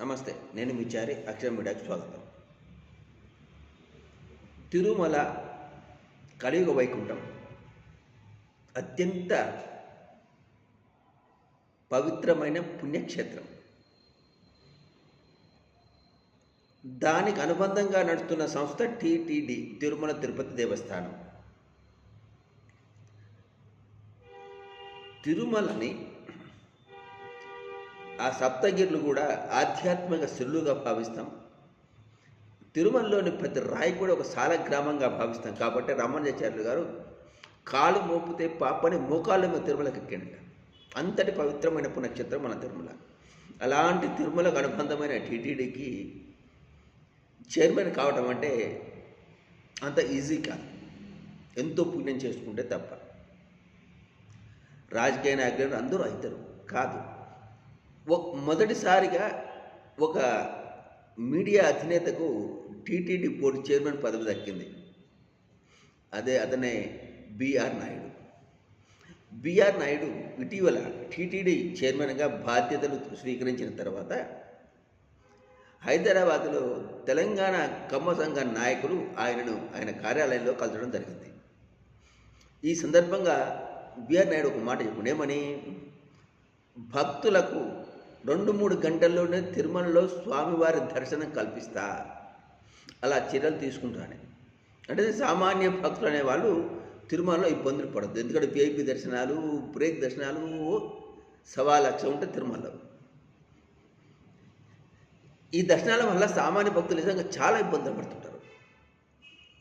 నమస్తే నేను మీ చారి అక్షర మీడియాకి స్వాగతం. తిరుమల కలియుగ వైకుంఠం అత్యంత పవిత్రమైన పుణ్యక్షేత్రం. దానికి అనుబంధంగా నడుస్తున్న సంస్థ టిటిడి తిరుమల తిరుపతి దేవస్థానం. తిరుమలని ఆ సప్తగిరులు కూడా ఆధ్యాత్మిక సిల్లుగా భావిస్తాం. తిరుమలలోని ప్రతి రాయి కూడా ఒక సాల గ్రామంగా భావిస్తాం. కాబట్టి రమణాచార్యులు గారు కాలు మోపితే పాపని మోకాళ్ళ మీద తిరుమలకి ఎక్కిండట అంతటి పవిత్రమైన పుణ్యక్షేత్రం మన తిరుమల. అలాంటి తిరుమలకు అనుబంధమైన టీటీడీకి చైర్మన్ కావడం అంటే అంత ఈజీ కాదు. ఎంతో పుణ్యం చేసుకుంటే తప్ప. రాజకీయ నాయకులు అందరూ అవుతారు. కాదు. మొదటిసారిగా ఒక మీడియా అధినేతకు టీటీడీ బోర్డు చైర్మన్ పదవి దక్కింది. అదే అతనే బిఆర్ నాయుడు. బిఆర్ నాయుడు ఇటీవల టీటీడీ చైర్మన్గా బాధ్యతలు స్వీకరించిన తర్వాత హైదరాబాద్లో తెలంగాణ కమ్మ సంఘ నాయకులు ఆయనను ఆయన కార్యాలయంలో కలచడం జరిగింది. ఈ సందర్భంగా బిఆర్ నాయుడు ఒక మాట చెప్పుడు భక్తులకు రెండు మూడు గంటల్లోనే తిరుమలలో స్వామివారి దర్శనం కల్పిస్తా. అలా చర్యలు తీసుకుంటాను. అంటే సామాన్య భక్తులు అనేవాళ్ళు తిరుమలలో ఇబ్బందులు పడద్దు. ఎందుకంటే విఐపి దర్శనాలు బ్రేక్ దర్శనాలు సవా లక్ష ఉంటే తిరుమలలో. ఈ దర్శనాల వల్ల సామాన్య భక్తులు నిజంగా చాలా ఇబ్బందులు పడుతుంటారు.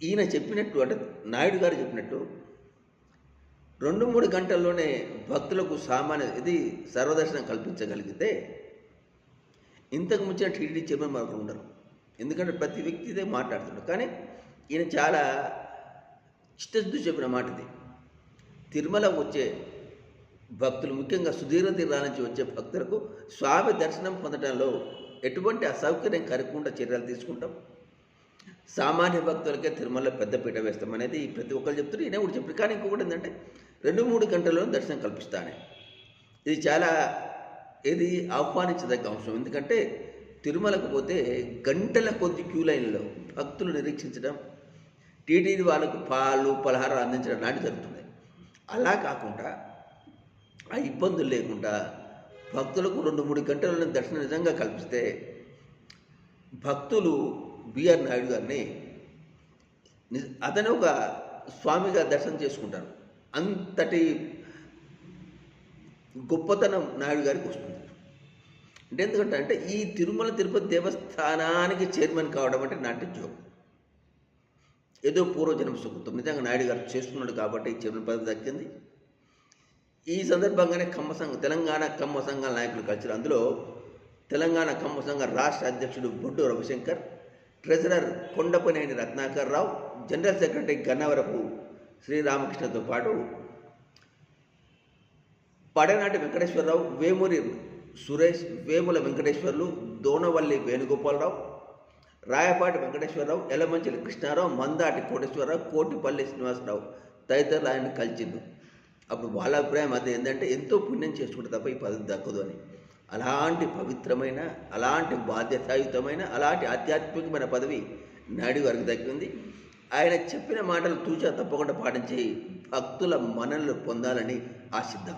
ఈయన చెప్పినట్టు అంటే నాయుడు గారు చెప్పినట్టు రెండు మూడు గంటల్లోనే భక్తులకు సామాన్య ఇది సర్వదర్శనం కల్పించగలిగితే ఇంతకు ముంచిన టీడీ చైర్మన్ మరొకరు ఉండరు. ఎందుకంటే ప్రతి వ్యక్తి ఇదే మాట్లాడుతున్నాడు కానీ ఈయన చాలా చిత్తశుద్ధి చెప్పిన మాట ఇది తిరుమల వచ్చే భక్తులు ముఖ్యంగా సుదీర్ఘ తీరాల నుంచి వచ్చే భక్తులకు స్వామి దర్శనం పొందడంలో ఎటువంటి అసౌకర్యం కలగకుండా చర్యలు తీసుకుంటాం. సామాన్య భక్తులకే తిరుమల పెద్దపీట వేస్తాం అనేది ప్రతి ఒక్కరు చెప్తారు ఈయన కూడా చెప్పారు కానీ ఇంకొకటి ఏంటంటే రెండు మూడు గంటల్లో దర్శనం కల్పిస్తానే. ఇది చాలా ఇది ఆహ్వానించదగ్గ అంశం. ఎందుకంటే తిరుమలకు పోతే గంటల కొద్ది క్యూ లైన్లో భక్తులు నిరీక్షించడం టీటీడీ వాళ్ళకు పాలు పలహారాలు అందించడం లాంటివి జరుగుతున్నాయి. అలా కాకుండా ఆ ఇబ్బందులు లేకుండా భక్తులకు రెండు మూడు గంటల దర్శనం నిజంగా కల్పిస్తే భక్తులు బిఆర్ నాయుడు గారిని అతను ఒక స్వామిగా దర్శనం చేసుకుంటాను అంతటి గొప్పతనం నాయుడు గారికి వస్తుంది. అంటే ఎందుకంటే అంటే ఈ తిరుమల తిరుపతి దేవస్థానానికి చైర్మన్ కావడం అంటే నాటి జోక్. ఏదో పూర్వజన్మ సుకృతం. నిజంగా నాయుడు గారు చేస్తున్నాడు కాబట్టి చైర్మన్ పదవి దక్కింది. ఈ సందర్భంగానే కమ్మ సంఘ తెలంగాణ కమ్మ సంఘాల నాయకులు కలిసి అందులో తెలంగాణ కమ్మ సంఘ రాష్ట్ర అధ్యక్షుడు Boddu Ravishankar treasurer Kondapaneni Ratnakar Rao general secretary Gannavarapu శ్రీరామకృష్ణతో పాటు పడనాటి వెంకటేశ్వరరావు వేమూరి సురేష్ వేముల వెంకటేశ్వర్లు దోనవల్లి వేణుగోపాలరావు రాయపాటి వెంకటేశ్వరరావు ఎలమంచిలి కృష్ణారావు మందాటి కోటేశ్వరరావు కోటిపల్లి శ్రీనివాసరావు తదితరులు ఆయన కలిసిండు అప్పుడు వాళ్ళ అభిప్రాయం అది ఏంటంటే ఎంతో పుణ్యం చేసుకుంటే తప్ప ఈ పదవి దక్కదు అని. అలాంటి పవిత్రమైన అలాంటి బాధ్యతాయుతమైన అలాంటి ఆధ్యాత్మికమైన పదవి నాయుడు గారికి దక్కింది. ఆయన చెప్పిన మాటలు తూచా తప్పకుండా పాటించి భక్తుల మనల్ని పొందాలని ఆశిద్దాం.